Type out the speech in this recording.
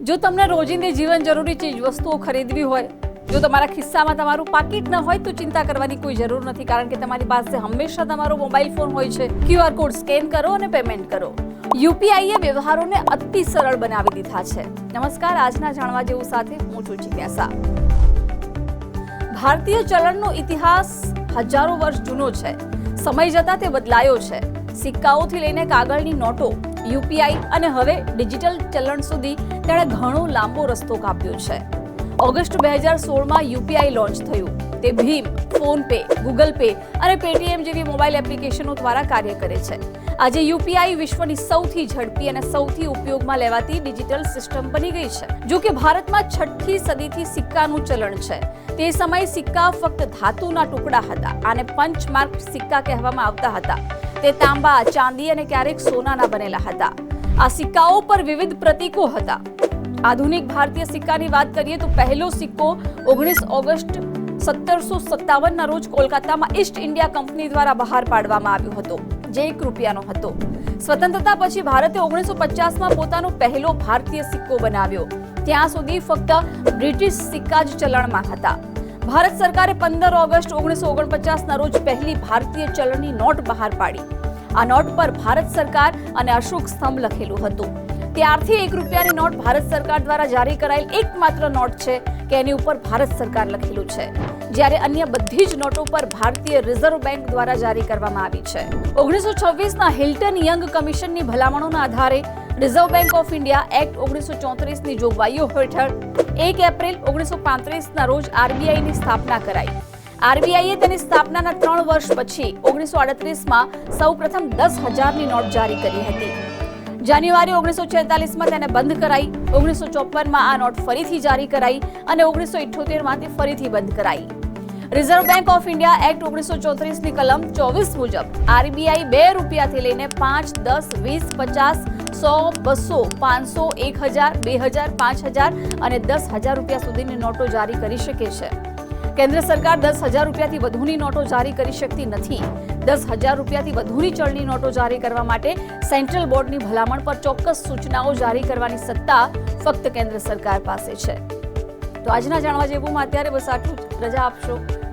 જો તમને રોજિંદી જીવન જરૂરી ચીજ વસ્તુઓ ખરીદવી હોય, જો તમારા ખિસ્સામાં તમારું પાકીટ ન હોય, તો ચિંતા કરવાની કોઈ જરૂર નથી, કારણ કે તમારી પાસે હંમેશા તમારો મોબાઈલ ફોન હોય છે. ક્યુઆર કોડ સ્કેન કરો અને પેમેન્ટ કરો. યુપીઆઈએ વ્યવહારોને અતિ સરળ બનાવી દીધા છે. નમસ્કાર, આજના જાણવા જેવું સાથે હું છું જિજ્ઞાસા. ભારતીય ચલણનો ઇતિહાસ હજારો વર્ષ જૂનો છે. સમય જતાં તે બદલાયો છે. સિક્કાઓથી લઈને કાગળની નોટો યુપીઆઈ અને હવે ડિજિટલ ચલણ સુધી તેણે ઘણો લાંબો રસ્તો કાપ્યો છે. ઓગસ્ટ બે હજાર સોળમાં યુપીઆઈ લોન્ચ થયું. તે ભીમ, ફોનપે, ગૂગલ પે અને પેટીએમ જેવી મોબાઈલ એપ્લિકેશનો દ્વારા કાર્ય કરે છે. આજે યુપીઆઈ વિશ્વની સૌથી ઝડપી અને સૌથી ઉપયોગમાં લેવાતી ડિજિટલ સિસ્ટમ બની ગઈ છે. જો કે ભારતમાં છઠ્ઠી સદીથી સિક્કાનું ચલણ છે. તે સમયે સિક્કા ફક્ત ધાતુના ટુકડા હતા. આને પંચમાર્ક સિક્કા કહેવામાં આવતા હતા. તે તાંબા, ચાંદી અને ક્યારેક સોનાના બનેલા હતા. આ સિક્કાઓ પર વિવિધ પ્રતીકો હતા. આધુનિક ભારતીય સિક્કાની વાત કરીએ તો પહેલો સિક્કો ઓગણીસ ઓગસ્ટ સત્તરસો સત્તાવનના રોજ કોલકાતામાં ઈસ્ટ ઇન્ડિયા કંપની દ્વારા બહાર પાડવામાં આવ્યો હતો, જે એક રૂપિયાનો હતો. સ્વતંત્રતા પછી ભારતે ઓગણીસો પચાસમાં પોતાનો પહેલો ભારતીય સિક્કો બનાવ્યો. ત્યાં સુધી ફક્ત બ્રિટિશ સિક્કા જ ચલણમાં હતા. ભારત સરકારે પંદર ઓગસ્ટ ઓગણીસો ઓગણપચાસના રોજ પહેલી ભારતીય ચલણની નોટ બહાર પાડી. આ નોટ પર ભારત સરકાર અને અશોક સ્તંભ લખેલું હતું. ત્યારથી એક રૂપિયાની નોટ ભારત સરકાર દ્વારા જારી કરાયેલ એકમાત્ર નોટ છે કે એની ઉપર ભારત સરકાર લખેલું છે. જ્યારે અન્ય બધી જ નોટો પર ભારતીય રિઝર્વ બેંક દ્વારા જારી કરવામાં આવી છે. ઓગણીસો છવ્વીસના હિલ્ટન યંગ કમિશનની ભલામણોના આધારે Reserve Bank of India Act ઓગણીસો ચોત્રીસની જોગવાઈઓ હેઠળ એક એપ્રિલ ઓગણીસો પાંત્રીસના રોજ આરબીઆઈની સ્થાપના કરાઈ. આરબીઆઈએ તેની સ્થાપનાના ત્રણ વર્ષ પછી ઓગણીસો અડત્રીસમાં સૌ પ્રથમ દસ હજારની નોટ જારી કરી હતી. જાન્યુઆરી ઓગણીસો છેતાલીસમાં તેને બંધ કરાઈ, ઓગણીસો ચોપનમાં આ નોટ ફરીથી જારી કરાઈ અને ઓગણીસો ઇઠ્ઠોતેરમાં તે ફરીથી બંધ કરાઈ. Reserve Bank of India Act ઓગણીસો ચોત્રીસની કલમ ચોવીસ મુજબ આરબીઆઈ બે રૂપિયાથી લઈને પાંચ, દસ, વીસ, પચાસ સો બસો, પાંચસો, એક હજાર, બે હજાર, પાંચ હજાર અને દસ હજાર રૂપિયા સુધીની નોટો જારી કરી શકે છે. કેન્દ્ર સરકાર દસ હજાર રૂપિયાથી વધુની નોટો જારી કરી શકતી નથી. દસ હજાર રૂપિયાથી વધુની ચલણી નોટો જારી કરવા માટે સેન્ટ્રલ બોર્ડની ભલામણ પર ચોક્કસ સૂચનાઓ જારી કરવાની સત્તા ફક્ત કેન્દ્ર સરકાર પાસે છે. તો આજના જાણવા જેવુંમાં અત્યારે બસ આટલું જ. રજા આપશો?